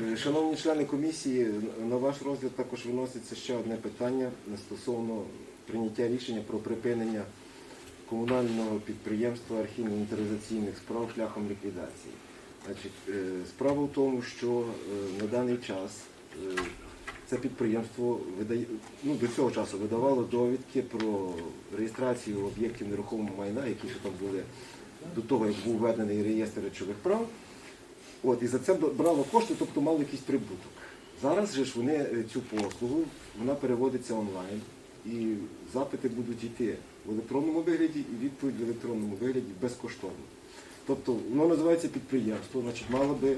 Е, Шановні члени комісії, на ваш розгляд також виноситься ще одне питання стосовно прийняття рішення про припинення комунального підприємства архівно-інвентаризаційних справ шляхом ліквідації. Е, справа в тому, що е, на даний час це підприємство ну, до цього часу видавало довідки про реєстрацію об'єктів нерухомого майна, які ще там були до того, як був введений реєстр речових прав. От, і за це брало кошти, тобто мали якийсь прибуток. Зараз же ж вони е, цю послугу, вона переводиться онлайн, і запити будуть йти в електронному вигляді і відповідь в електронному вигляді безкоштовно. Тобто воно називається підприємство, значить мало би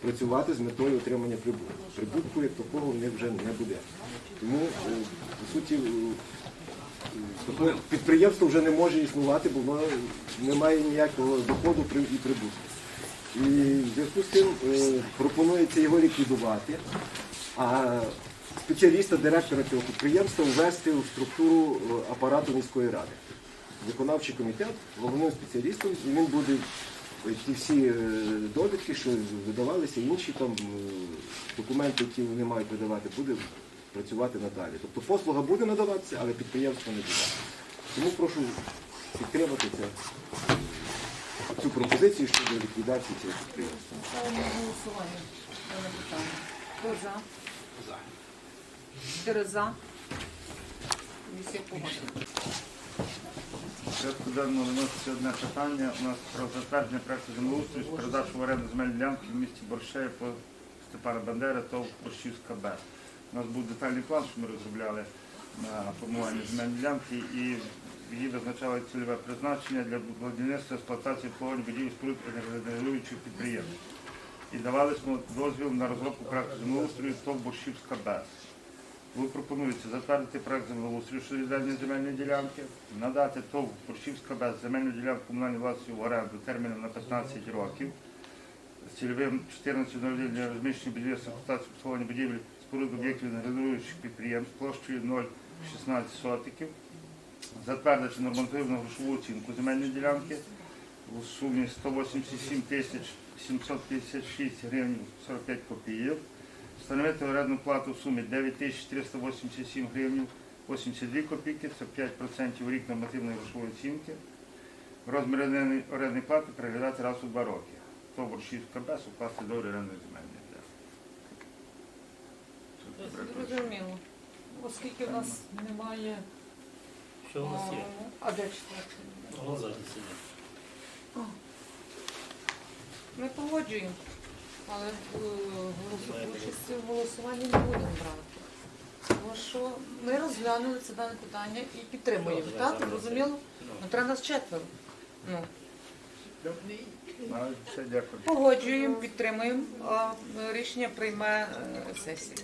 працювати з метою отримання прибутку. Прибутку як такого в них вже не буде. Тому, е, по суті, е, е, підприємство вже не може існувати, бо воно не має ніякого доходу і прибутку. І в зв'язку з цим е, пропонується його ліквідувати, а спеціаліста, директора цього підприємства ввести у структуру е, апарату міської ради. Виконавчий комітет головним спеціалістом, і він буде е, ті всі довідки, що видавалися, інші там документи, які вони мають видавати, буде працювати надалі. Тобто послуга буде надаватися, але підприємство не буде. Тому прошу підтримати це, цю пропозицію щодо ліквідації цього підприємства. ставимо. Хто за? За. Чотири за. Комісія погоджена. Порядку денному виноситься одне питання. У нас про затвердження проекту землеустрою з передачу в оренду земельної ділянки в місті Боршеє по Степана Бандери та Борщівська Б. У нас був детальний план, що ми розробляли на формування земельної ділянки і її визначали цільове призначення для будівництва експлуатації погодних будівель споруд енергогенеруючих підприємств. І давали ми дозвіл на розробку проекту землеустрою ТОВ Борщівська Б. Ви пропонується затвердити проект землеустрою щодо відведення земельної ділянки, надати ТОВ Борщівська без земельну ділянку комунальної власності в оренду терміном на 15 років з цільовим 14 для розміщення будівництва експлуатації обслуговування будівель споруд об'єктів генеруючих підприємств площею 0,16 сотиків, затвердити нормативну грошову оцінку земельної ділянки у сумі 187 тисяч 756 гривень 45 копійок, Встановити орендну плату в сумі 9387 гривень 82 копійки, це 5% в рік нормативної грошової оцінки. Розмір орендної- плати переглядати раз у два роки. То борщівська без укласти до орендної земельної. Зрозуміло. Оскільки в нас немає. Що у нас є? А де четвертий? Вон ззаді сидить. Ми погоджуємо, але е, голосу- участі в голосуванні не будемо брати. Тому що ми розглянули це дане питання і підтримуємо. Так, зрозуміло? Ну. Ну, треба нас четверо. Ну, Все, дякую. погоджуємо, підтримуємо, а е, рішення прийме е, сесія.